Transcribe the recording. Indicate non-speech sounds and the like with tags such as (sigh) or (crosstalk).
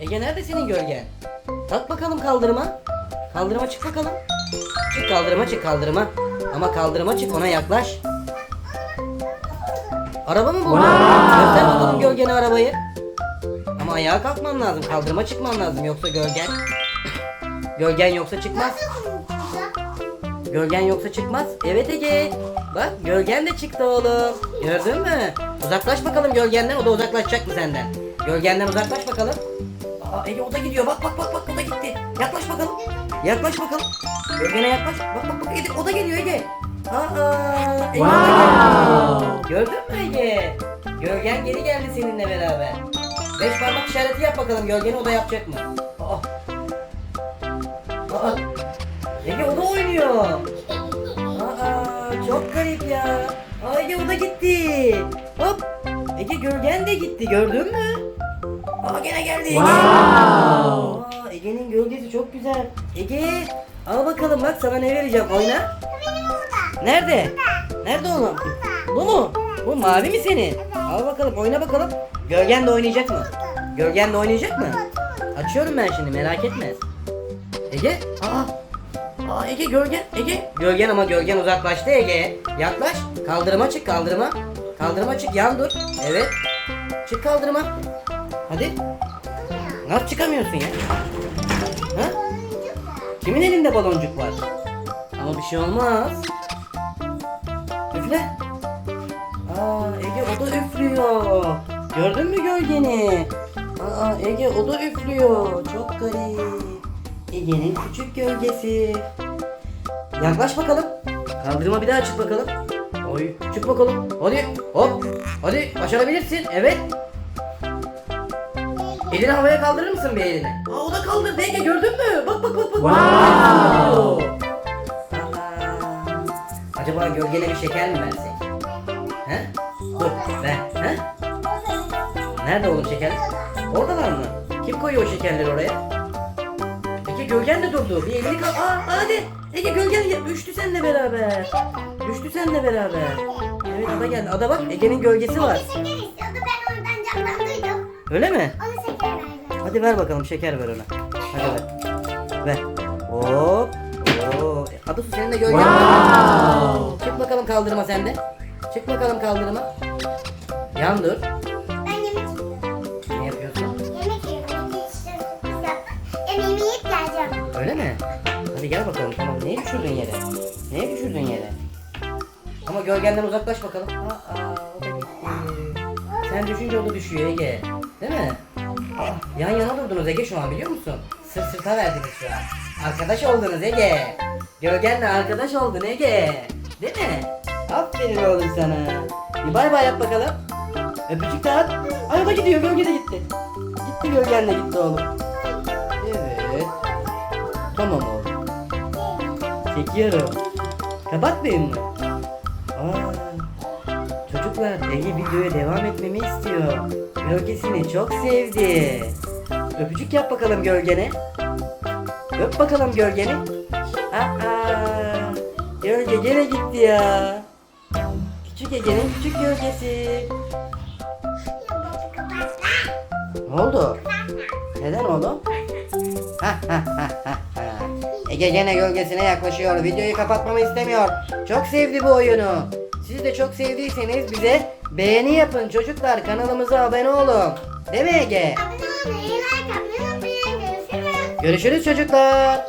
Ege nerede senin gölgen? Kalk bakalım kaldırıma. Kaldırıma çık bakalım. Çık kaldırıma çık kaldırıma. Ama kaldırıma çık ona yaklaş. Araba mı bu? Göster bakalım gölgene arabayı. Ama ayağa kalkman lazım. Kaldırıma çıkman lazım. Yoksa gölgen. Gölgen yoksa çıkmaz. Gölgen yoksa çıkmaz. Evet Ege. Bak gölgen de çıktı oğlum. Gördün mü? Uzaklaş bakalım gölgenden. O da uzaklaşacak mı senden? Gölgenden uzaklaş bakalım. Aa Ege o da gidiyor. Bak bak bak bak o da gitti. Yaklaş bakalım. Yaklaş bakalım. Gölgene yaklaş. Bak bak bak Ege, o da geliyor Ege. Aa Ege geldi. Gördün mü Ege? Gölgen geri geldi seninle beraber. Beş parmak işareti yap bakalım. Gölgeni o da yapacak mı? Aa. Aa. Ege o da oynuyor. Aa çok garip ya. Aa Ege o da gitti. Hop. Ege gölgen de gitti gördün mü? Aa gene geldi Ege. Aa, Ege'nin gölgesi çok güzel. Ege al bakalım bak sana ne vereceğim oyna. Nerede? Nerede oğlum? Bu mu? Bu mavi mi senin? Al bakalım oyna bakalım. Gölgen de oynayacak mı? Gölgen de oynayacak mı? Açıyorum ben şimdi merak etme. Ege? Aa. Aa Ege gölgen. Ege. Gölgen ama gölgen uzaklaştı Ege. Yaklaş. Kaldırıma çık kaldırıma. Kaldırıma çık yan dur. Evet. Çık kaldırıma. Hadi. Nasıl çıkamıyorsun ya? Ha? Kimin elinde baloncuk var? Ama bir şey olmaz. Üfle. Aa Ege o da üflüyor. Gördün mü gölgeni? Aa Ege o da üflüyor. Çok garip. Ege'nin küçük gölgesi. Yaklaş bakalım. Kaldırıma bir daha çık bakalım. Oy çık bakalım. Hadi hop. Hadi başarabilirsin. Evet. Elini havaya kaldırır mısın bir elini? Aa o da kaldırdı Ege gördün mü? Bak bak bak bak. Wow. Acaba gölgene bir şeker mi versek? He? Dur ver. He? Nerede oğlum şeker? Oradalar mı? Kim koyuyor o şekerleri oraya? Ege gölgen de durdu. Bir elini kal... Aa hadi. Ege gölgen düştü seninle beraber. Düştü seninle beraber. Evet ada geldi. Ada bak Ege'nin gölgesi var. Şeker istiyordu ben oradan camdan duydum. Öyle mi? Hadi ver bakalım şeker ver ona. Hadi ver. Ver. Hop. Oo. Adı su senin de gölgen var. Çık bakalım kaldırma sende. Çık bakalım kaldırma. Yan dur. Ben yemek yiyorum. Ne yapıyorsun? Yemek yiyorum. Yemeğimi yiyip geleceğim. Öyle mi? Hadi gel bakalım tamam. Neyi düşürdün yere? Neyi düşürdün yere? Ama gölgenden uzaklaş bakalım. Aa, o da gitti. Sen düşünce o da düşüyor Ege. Değil mi? Aa, yan yana durdunuz Ege şu an biliyor musun? Sırt sırta verdiniz şu an. Arkadaş oldunuz Ege. Gölgenle arkadaş oldun Ege. Değil mi? Aferin oğlum sana. Bir bay bay yap bakalım. Öpücük de at. Ay o da gidiyor gölge de gitti. Gitti gölgenle gitti oğlum. Evet. Tamam oğlum. Çekiyorum. Kapatmayayım mı? Aa, çocuklar Ege videoya devam etmemi istiyor. Gölgesini çok sevdi. Öpücük yap bakalım gölgene. Öp bakalım gölgeni. Aa, gölge gene gitti ya. Küçük Ege'nin küçük gölgesi. Ne oldu? Neden oğlum? (laughs) Ege gene gölgesine yaklaşıyor. Videoyu kapatmamı istemiyor. Çok sevdi bu oyunu. Siz de çok sevdiyseniz bize beğeni yapın çocuklar. Kanalımıza abone olun. Değil mi Ege? Abone olmayı, like atmayı unutmayın. Görüşürüz. Görüşürüz çocuklar.